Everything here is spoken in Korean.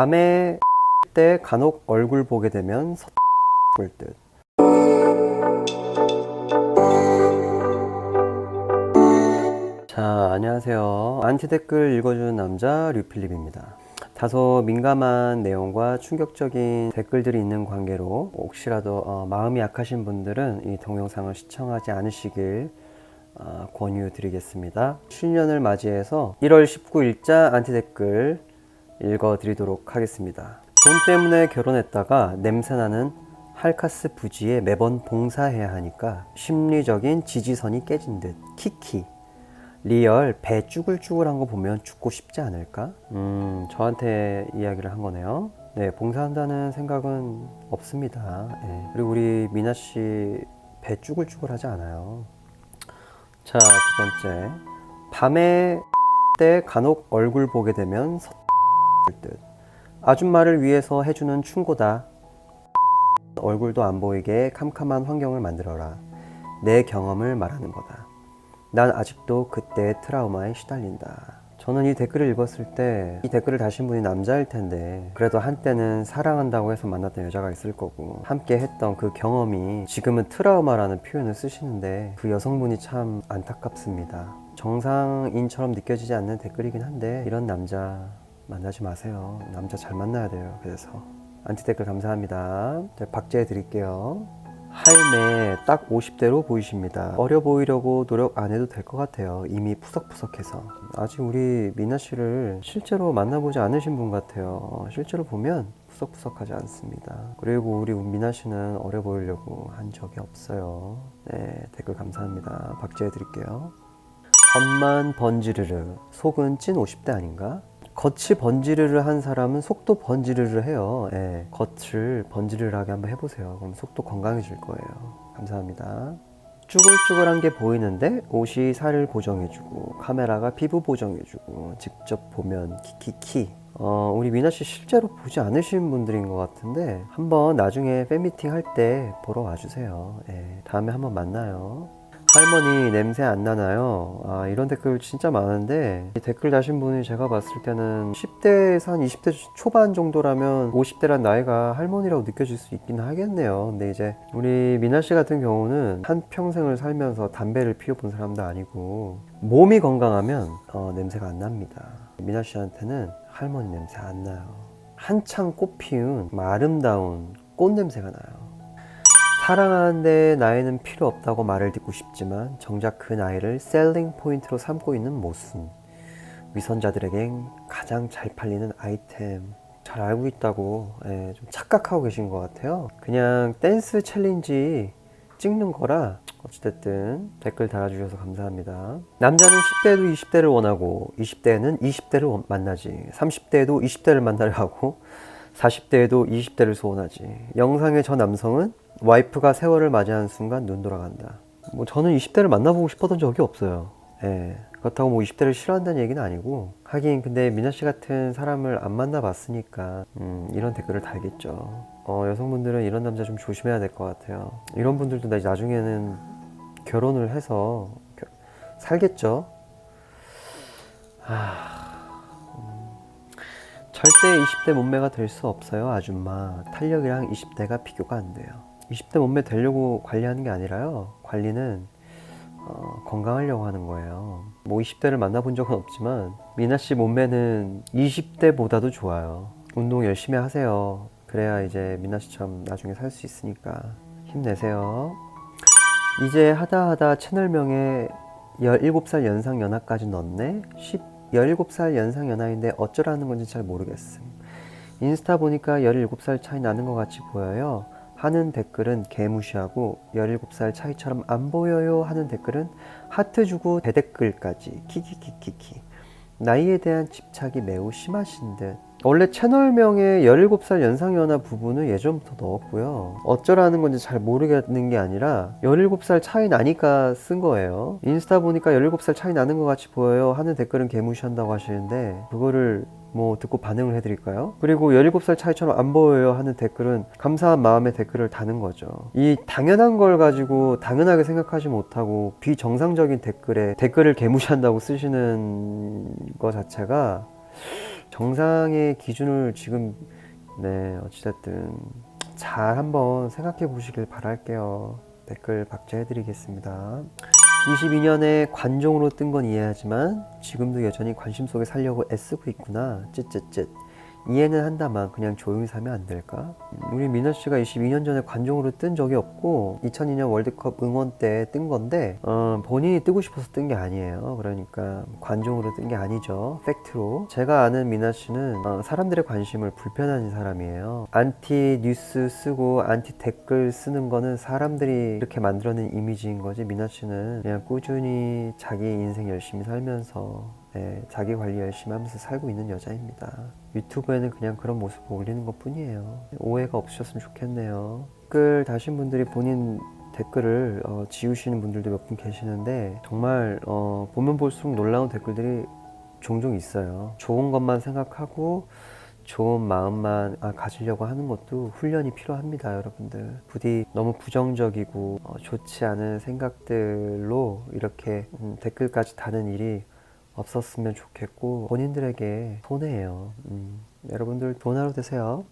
밤에 때 간혹 얼굴 보게 되면 설 듯. 자, 안녕하세요. 안티 댓글 읽어주는 남자 류필립입니다. 다소 민감한 내용과 충격적인 댓글들이 있는 관계로 혹시라도 어, 마음이 약하신 분들은 이 동영상을 시청하지 않으시길 어, 권유드리겠습니다. 신년을 맞이해서 1월 19일자 안티 댓글 읽어드리도록 하겠습니다. 돈 때문에 결혼했다가 냄새나는 할카스 부지에 매번 봉사해야 하니까 심리적인 지지선이 깨진 듯 키키 리얼 배 쭈글쭈글한 거 보면 죽고 싶지 않을까? 음 저한테 이야기를 한 거네요. 네 봉사한다는 생각은 없습니다. 예, 그리고 우리 미나 씨 배 쭈글쭈글하지 않아요. 자 두 번째 밤에 때 간혹 얼굴 보게 되면 서 듯. 아줌마를 위해서 해주는 충고다. 얼굴도 안 보이게 캄캄한 환경을 만들어라. 내 경험을 말하는 거다. 난 아직도 그때의 트라우마에 시달린다. 저는 이 댓글을 읽었을 때 이 댓글을 다신 분이 남자일 텐데 그래도 한때는 사랑한다고 해서 만났던 여자가 있을 거고 함께 했던 그 경험이 지금은 트라우마라는 표현을 쓰시는데 그 여성분이 참 안타깝습니다. 정상인처럼 느껴지지 않는 댓글이긴 한데 이런 남자 만나지 마세요. 남자 잘 만나야 돼요. 그래서 안티 댓글 감사합니다. 네, 박제해 드릴게요. 할매 딱 50대로 보이십니다. 어려 보이려고 노력 안 해도 될 것 같아요. 이미 푸석푸석해서. 아직 우리 미나 씨를 실제로 만나보지 않으신 분 같아요. 실제로 보면 푸석푸석하지 않습니다. 그리고 우리 미나 씨는 어려 보이려고 한 적이 없어요. 네, 댓글 감사합니다. 박제해 드릴게요. 겉만 번지르르, 속은 찐 50대 아닌가? 겉이 번지르르 한 사람은 속도 번지르르 해요. 예, 겉을 번지르르하게 한번 해보세요. 그럼 속도 건강해질 거예요. 감사합니다. 쭈글쭈글한 게 보이는데 옷이 살을 보정해주고 카메라가 피부 보정해주고 직접 보면 키키키. 어, 우리 미나 씨 실제로 보지 않으신 분들인 것 같은데 한번 나중에 팬미팅 할 때 보러 와주세요. 예, 다음에 한번 만나요. 할머니 냄새 안 나나요? 아, 이런 댓글 진짜 많은데 이 댓글 다신 분이 제가 봤을 때는 10대에서 한 20대 초반 정도라면 50대란 나이가 할머니라고 느껴질 수 있긴 하겠네요. 근데 이제 우리 미나 씨 같은 경우는 한 평생을 살면서 담배를 피워본 사람도 아니고 몸이 건강하면 어, 냄새가 안 납니다. 미나 씨한테는 할머니 냄새 안 나요. 한창 꽃 피운 아름다운 꽃 냄새가 나요. 사랑하는데 나이는 필요 없다고 말을 듣고 싶지만 정작 그 나이를 셀링 포인트로 삼고 있는 모순. 위선자들에겐 가장 잘 팔리는 아이템. 잘 알고 있다고 예, 좀 착각하고 계신 것 같아요. 그냥 댄스 챌린지 찍는 거라 어찌됐든 댓글 달아주셔서 감사합니다. 남자는 10대도 20대를 원하고 20대는 20대를 만나지. 30대에도 20대를 만나려 하고 40대에도 20대를 소원하지. 영상의 저 남성은 와이프가 세월을 맞이하는 순간 눈 돌아간다. 뭐 저는 20대를 만나보고 싶었던 적이 없어요. 예. 그렇다고 뭐 20대를 싫어한다는 얘기는 아니고 하긴 근데 미나 씨 같은 사람을 안 만나봤으니까 음, 이런 댓글을 달겠죠. 어, 여성분들은 이런 남자 좀 조심해야 될 것 같아요. 이런 분들도 나 나중에는 결혼을 해서 겨- 살겠죠. 아, 음, 절대 20대 몸매가 될 수 없어요, 아줌마. 탄력이랑 20대가 비교가 안 돼요. 20대 몸매 되려고 관리하는 게 아니라요. 관리는 어, 건강하려고 하는 거예요. 뭐 20대를 만나본 적은 없지만 미나 씨 몸매는 20대보다도 좋아요. 운동 열심히 하세요. 그래야 이제 미나 씨처럼 나중에 살 수 있으니까 힘내세요. 이제 하다 하다 채널명에 17살 연상 연하까지 넣었네. 10, 17살 연상 연하인데 어쩌라는 건지 잘 모르겠음. 인스타 보니까 17살 차이 나는 것 같이 보여요. 하는 댓글은 개무시하고 17살 차이처럼 안 보여요 하는 댓글은 하트 주고 대댓글까지 키키키키키 나이에 대한 집착이 매우 심하신 듯. 원래 채널명에 17살 연상연하 부부는 예전부터 넣었고요. 어쩌라는 건지 잘 모르겠는 게 아니라 17살 차이 나니까 쓴 거예요. 인스타 보니까 17살 차이 나는 것 같이 보여요 하는 댓글은 개무시한다고 하시는데 그거를 뭐 듣고 반응을 해드릴까요? 그리고 17살 차이처럼 안 보여요 하는 댓글은 감사한 마음에 댓글을 다는 거죠. 이 당연한 걸 가지고 당연하게 생각하지 못하고 비정상적인 댓글에 댓글을 개무시한다고 쓰시는 거 자체가 정상의 기준을 지금 네 어찌됐든 잘 한번 생각해 보시길 바랄게요. 댓글 박제해드리겠습니다. 22년에 관종으로 뜬 건 이해하지만 지금도 여전히 관심 속에 살려고 애쓰고 있구나. 쯧쯧쯧. 이해는 한다만 그냥 조용히 살면 안 될까? 음, 우리 민호 씨가 22년 전에 관종으로 뜬 적이 없고 2002년 월드컵 응원 때 뜬 건데 어, 본인이 뜨고 싶어서 뜬 게 아니에요. 그러니까 관종으로 뜬 게 아니죠. 팩트로 제가 아는 미나 씨는 어, 사람들의 관심을 불편한 사람이에요. 안티 뉴스 쓰고 안티 댓글 쓰는 거는 사람들이 이렇게 만들어낸 이미지인 거지. 미나 씨는 그냥 꾸준히 자기 인생 열심히 살면서 네, 자기 관리 열심히 하면서 살고 있는 여자입니다. 유튜브에는 그냥 그런 모습을 올리는 것 뿐이에요. 오해가 없으셨으면 좋겠네요. 댓글 다신 분들이 본인 댓글을 어, 지우시는 분들도 몇 분 계시는데 정말 어, 보면 볼수록 놀라운 댓글들이 종종 있어요. 좋은 것만 생각하고 좋은 마음만 아, 가지려고 하는 것도 훈련이 필요합니다, 여러분들. 부디 너무 부정적이고 어, 좋지 않은 생각들로 이렇게 음, 댓글까지 다는 일이 없었으면 좋겠고 본인들에게 손해예요. 음, 여러분들 좋은 하루 되세요.